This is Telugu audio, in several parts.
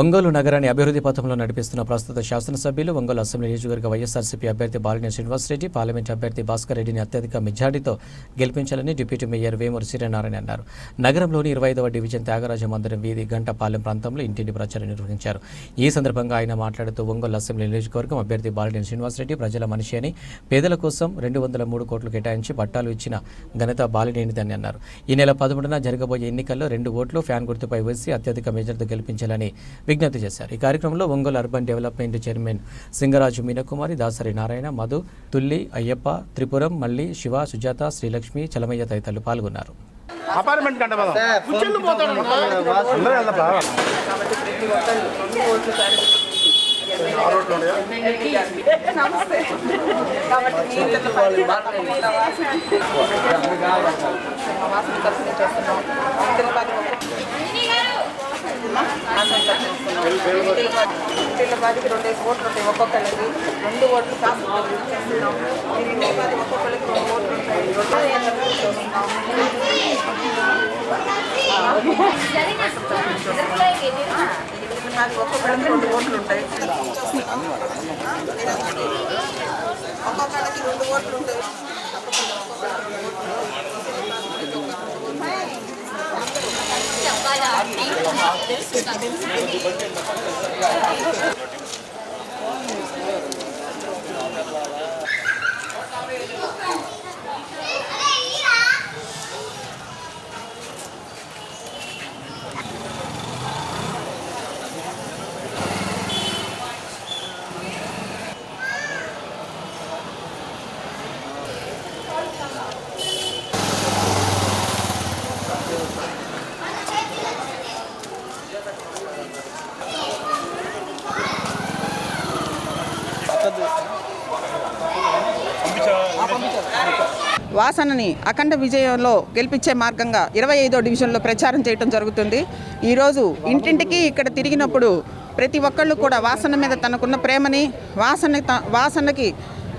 ఒంగోలు నగరాన్ని అభివృద్ధి పథంలో నడిపిస్తున్న ప్రస్తుత శాసనసభ్యులు ఒంగోలు అసెంబ్లీ నియోజకవర్గ వైఎస్ఆర్సీపీ అభ్యర్థి బాలినేని శ్రీనివాసరెడ్డి పార్లమెంట్ అభ్యర్థి భాస్కర్ రెడ్డిని అత్యధిక మెజార్టీతో గెలిపించాలని డిప్యూటీ మేయర్ వేమూరు సూర్యనారాయణ అన్నారు. నగరంలోని ఇరవై ఐదవ డివిజన్ త్యాగరాజ మందిరం వీధి గంటపాలెం ప్రాంతంలో ఇంటింటి ప్రచారం నిర్వహించారు. ఈ సందర్భంగా ఆయన మాట్లాడుతూ ఒంగోలు అసెంబ్లీ నియోజకవర్గం అభ్యర్థి బాలినేని శ్రీనివాసరెడ్డి ప్రజల మనిషి అని పేదల కోసం రెండు వందల మూడు కోట్లు కేటాయించి పట్టాలు ఇచ్చిన ఘనత బాలినేనిదని అన్నారు. ఈ నెల పదమూడున జరగబోయే ఎన్నికల్లో రెండు ఓట్లు ఫ్యాన్ గుర్తుపై వేసి అత్యధిక మెజార్టీతో గెలిపించాలని విజ్ఞప్తి చేశారు. ఈ కార్యక్రమంలో Ongole urban development chairman Singaraju Meenakumari Dasari Narayana Madhu Tulli Ayyappa Tripuram Malli Siva Sujatha Srilakshmi Chalamayya తదితరులు పాల్గొన్నారు. అపార్ట్మెంట్ కంటే నమస్తే. కాబట్టి వాసన వాసన చేస్తున్నాం. తిరుపతి వాసన తరఫున చేస్తున్నాం రెండేసి ఓట్లు ఉంటాయి ఒక్కొక్కళ్ళకి రెండు ఓట్లు కాసు చేస్తున్నాం తిరుపతి రెండు ఓట్లు ఉంటాయి. రెండు నాకు ఒక్కొక్కరికి రెండు ఓట్లు ఉంటాయి. ఒక్కొక్కరికి రెండు ఓట్లు ఉంటాయి వాసనని అఖండ విజయంలో గెలిపించే మార్గంగా ఇరవై ఐదో డివిజన్లో ప్రచారం చేయడం జరుగుతుంది. ఈరోజు ఇంటింటికి ఇక్కడ తిరిగినప్పుడు ప్రతి ఒక్కళ్ళు కూడా వాసన మీద తనకున్న ప్రేమని వాసన త- వాసనకి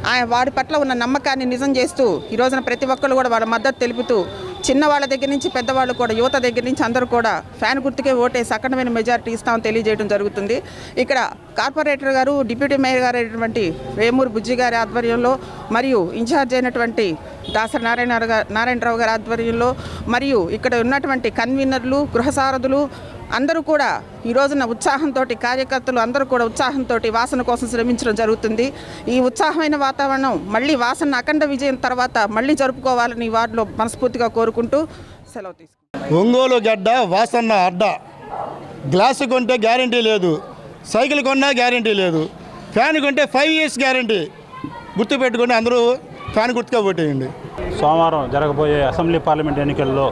ఆయన వారి పట్ల ఉన్న నమ్మకాన్ని నిజం చేస్తూ ఈ రోజున ప్రతి ఒక్కళ్ళు కూడా వాళ్ళ మద్దతు తెలుపుతూ చిన్నవాళ్ళ దగ్గర నుంచి పెద్దవాళ్ళు కూడా యువత దగ్గర నుంచి అందరూ కూడా ఫ్యాన్ గుర్తుకే ఓటే సకటమైన మెజారిటీ ఇస్తామని తెలియజేయడం జరుగుతుంది. ఇక్కడ కార్పొరేటర్ గారు డిప్యూటీ మేయర్ గారు అయినటువంటి వేమూరు బుజ్జి గారి ఆధ్వర్యంలో మరియు ఇన్ఛార్జ్ అయినటువంటి దాసరి నారాయణ గా- నారాయణరావు గారి ఆధ్వర్యంలో మరియు ఇక్కడ ఉన్నటువంటి కన్వీనర్లు గృహసారథులు అందరూ కూడా ఈ రోజున ఉత్సాహంతో కార్యకర్తలు అందరూ కూడా ఉత్సాహంతో వాసన కోసం శ్రమించడం జరుగుతుంది. ఈ ఉత్సాహమైన వాతావరణం మళ్ళీ వాసన అఖండ విజయం తర్వాత మళ్ళీ జరుపుకోవాలని ఈ వార్డులో మనస్ఫూర్తిగా కోరుకుంటూ సెలవు తీసుకుంటాం ఒంగోలు గడ్డ వాసన్న అడ్డ. గ్లాసు కొంటే గ్యారంటీ లేదు. సైకిల్ కొన్నా గ్యారంటీ లేదు. ఫ్యాన్ కొంటే ఫైవ్ ఇయర్స్ గ్యారంటీ. గుర్తు పెట్టుకొని అందరూ ఫ్యాన్ గుర్తుగా ఓటేయండి. సోమవారం జరగబోయే అసెంబ్లీ పార్లమెంట్ ఎన్నికల్లో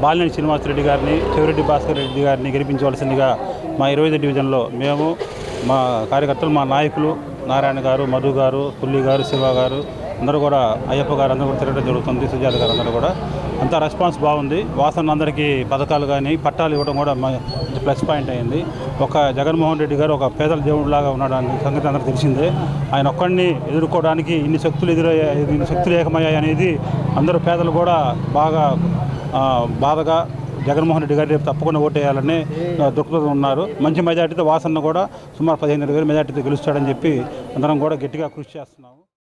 బాలినేని శ్రీనివాసరెడ్డి గారిని చెవిరెడ్డి భాస్కర్ రెడ్డి గారిని గెలిపించవలసిందిగా మా ఇరవై ఐదు డివిజన్లో మేము మా కార్యకర్తలు మా నాయకులు నారాయణ గారు మధు గారు పుల్లి గారు శివ గారు అందరూ కూడా అయ్యప్ప గారు అందరూ కూడా తిరగడం జరుగుతుంది. సుజాత గారు అందరూ కూడా. అంతా రెస్పాన్స్ బాగుంది. వాసన అందరికీ పథకాలు కానీ పట్టాలు ఇవ్వడం కూడా మా- ప్లస్ పాయింట్ అయింది. ఒక జగన్మోహన్ రెడ్డి గారు ఒక పేదల దేవుడిలాగా ఉన్నాడు అనే సంగతి అందరికీ తెలిసిందే. ఆయన ఒక్కడిని ఎదుర్కోవడానికి ఇన్ని శక్తులు ఎదురయ్యాయి ఇన్ని శక్తులు ఏకమయ్యాయి అనేది అందరూ పేదలు కూడా బాగా బాధగా జగన్మోహన్ రెడ్డి గారు రేపు తప్పకుండా ఓటేయాలని దృక్పథం ఉన్నారు. మంచి మెజార్టీతో వాసన్న కూడా సుమారు పదిహేను వేల మెజార్టీతో గెలుస్తాడని చెప్పి అందరం కూడా గట్టిగా కృషి చేస్తున్నాము.